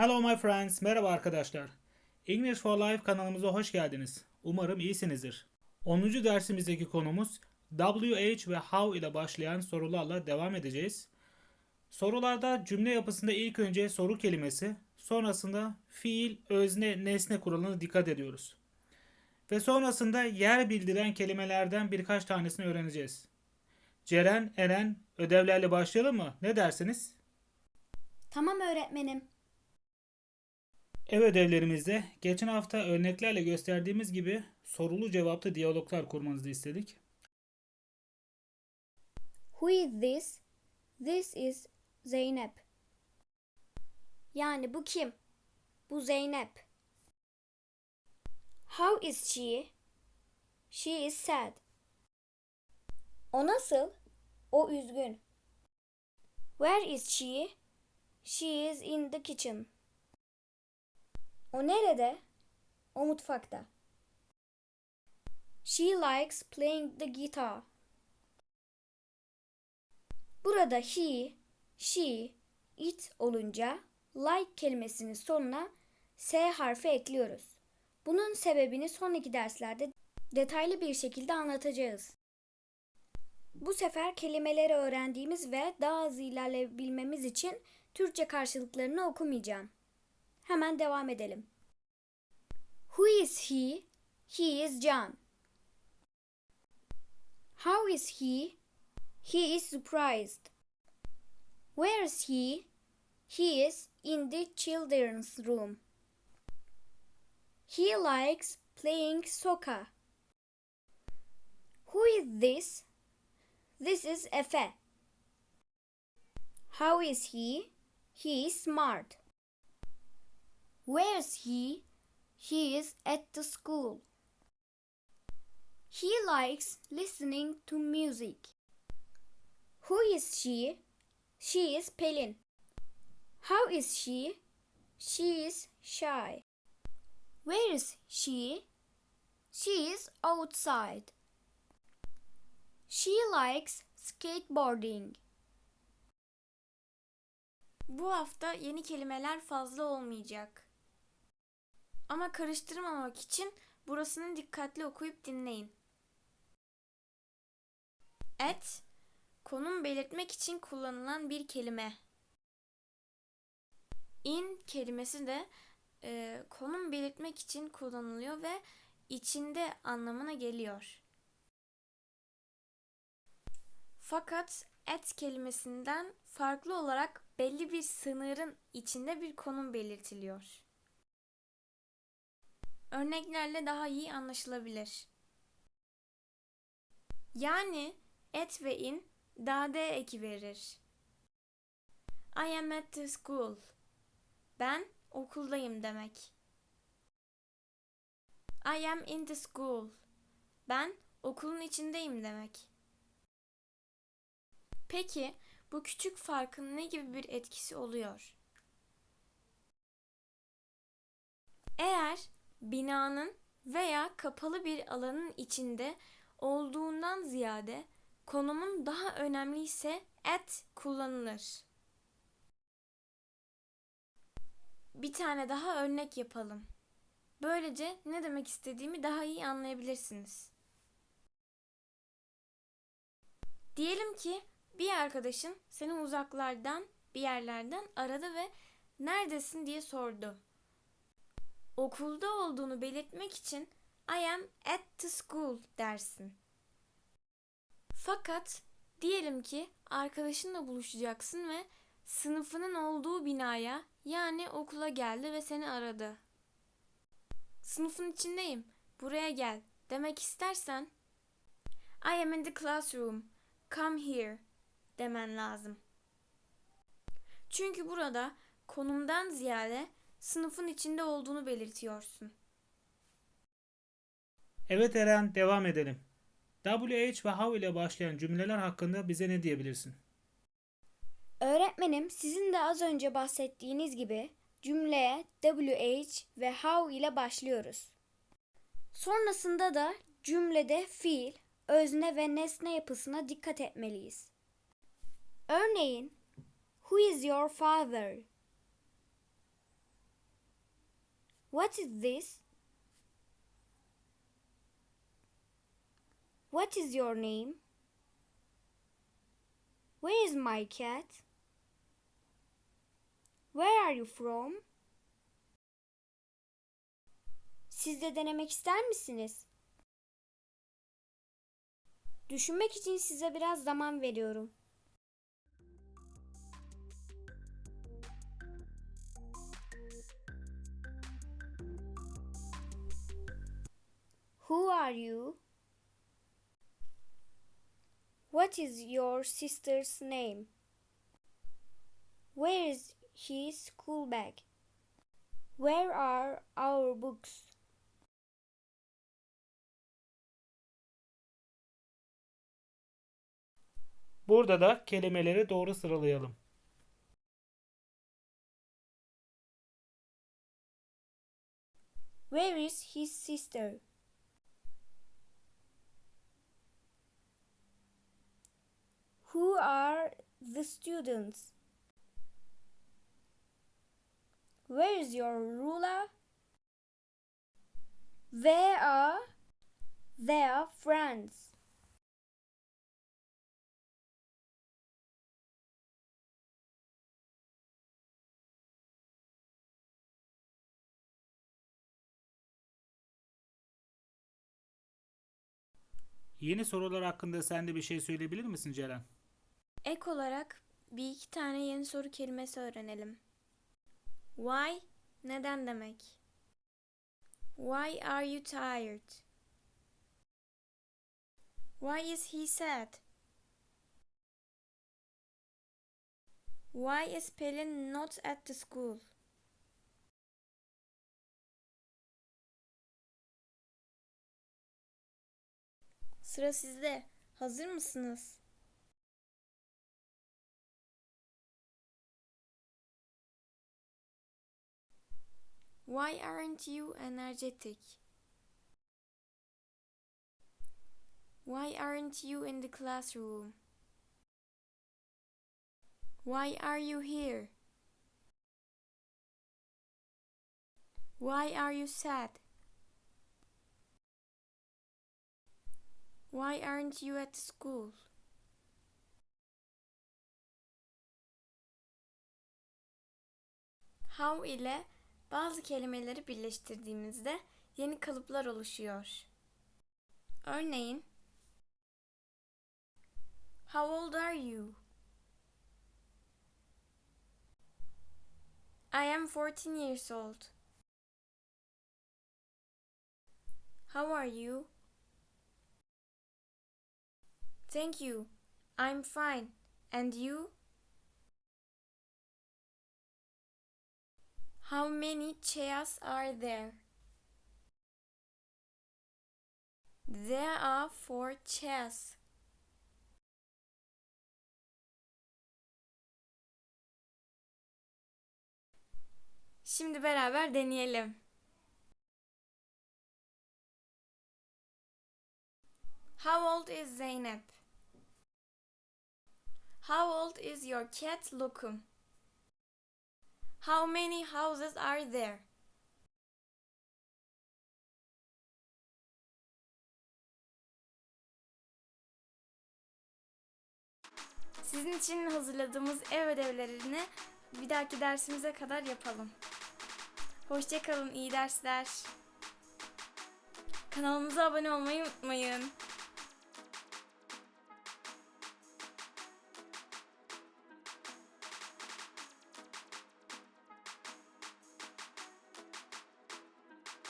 Hello my friends, merhaba arkadaşlar. English for Life kanalımıza hoş geldiniz. Umarım iyisinizdir. 10. dersimizdeki konumuz WH ve how ile başlayan sorularla devam edeceğiz. Sorularda cümle yapısında ilk önce soru kelimesi, sonrasında fiil, özne, nesne kuralına dikkat ediyoruz. Ve sonrasında yer bildiren kelimelerden birkaç tanesini öğreneceğiz. Ceren, Eren, ödevlerle başlayalım mı? Ne dersiniz? Tamam öğretmenim. Ev ödevlerimizde geçen hafta örneklerle gösterdiğimiz gibi sorulu cevaplı diyaloglar kurmanızı istedik. Who is this? This is Zeynep. Yani bu kim? Bu Zeynep. How is she? She is sad. O nasıl? O üzgün. Where is she? She is in the kitchen. O nerede? O mutfakta. She likes playing the guitar. Burada he, she, it olunca like kelimesinin sonuna s harfi ekliyoruz. Bunun sebebini sonraki derslerde detaylı bir şekilde anlatacağız. Bu sefer kelimeleri öğrendiğimiz ve daha hızlı ilerleyebilmemiz için Türkçe karşılıklarını okumayacağım. Hemen devam edelim. Who is he? He is John. How is he? He is surprised. Where is he? He is in the children's room. He likes playing soccer. Who is this? This is Efe. How is he? He is smart. Where is he? He is at the school. He likes listening to music. Who is she? She is Pelin. How is she? She is shy. Where is she? She is outside. She likes skateboarding. Bu hafta yeni kelimeler fazla olmayacak. Ama karıştırmamak için burasını dikkatli okuyup dinleyin. Et, konum belirtmek için kullanılan bir kelime. In kelimesi de e, konum belirtmek için kullanılıyor ve içinde anlamına geliyor. Fakat et kelimesinden farklı olarak belli bir sınırın içinde bir konum belirtiliyor. Örneklerle daha iyi anlaşılabilir. Yani et ve in dade eki verir. I am at the school. Ben okuldayım demek. I am in the school. Ben okulun içindeyim demek. Peki bu küçük farkın ne gibi bir etkisi oluyor? Eğer binanın veya kapalı bir alanın içinde olduğundan ziyade konumun daha önemli ise at kullanılır. Bir tane daha örnek yapalım. Böylece ne demek istediğimi daha iyi anlayabilirsiniz. Diyelim ki bir arkadaşın seni uzaklardan bir yerlerden aradı ve neredesin diye sordu. Okulda olduğunu belirtmek için I am at the school dersin. Fakat diyelim ki arkadaşınla buluşacaksın ve sınıfının olduğu binaya yani okula geldi ve seni aradı. Sınıfın içindeyim. Buraya gel demek istersen I am in the classroom. Come here demen lazım. Çünkü burada konumdan ziyade sınıfın içinde olduğunu belirtiyorsun. Evet Eren, devam edelim. WH ve how ile başlayan cümleler hakkında bize ne diyebilirsin? Öğretmenim sizin de az önce bahsettiğiniz gibi cümleye WH ve how ile başlıyoruz. Sonrasında da cümlede fiil, özne ve nesne yapısına dikkat etmeliyiz. Örneğin, Who is your father? What is this? What is your name? Where is my cat? Where are you from? Siz de denemek ister misiniz? Düşünmek için size biraz zaman veriyorum. Who are you? What is your sister's name? Where is his school bag? Where are our books? Burada da kelimeleri doğru sıralayalım. Where is his sister? Who are the students? Where is your ruler? Where are their friends? Yeni sorular hakkında sen de bir şey söyleyebilir misin Ceren? Ek olarak bir iki tane yeni soru kelimesi öğrenelim. Why? Neden demek? Why are you tired? Why is he sad? Why is Pelin not at the school? Sıra sizde. Hazır mısınız? Why aren't you energetic? Why aren't you in the classroom? Why are you here? Why are you sad? Why aren't you at school? How ile bazı kelimeleri birleştirdiğimizde yeni kalıplar oluşuyor. Örneğin How old are you? I am 14 years old. How are you? Thank you. I'm fine. And you? How many chairs are there? There are four chairs. Şimdi beraber deneyelim. How old is Zeynep? How old is your cat Lokum? How many houses are there? Sizin için hazırladığımız ev ödevlerini bir dahaki dersimize kadar yapalım. Hoşçakalın, iyi dersler. Kanalımıza abone olmayı unutmayın.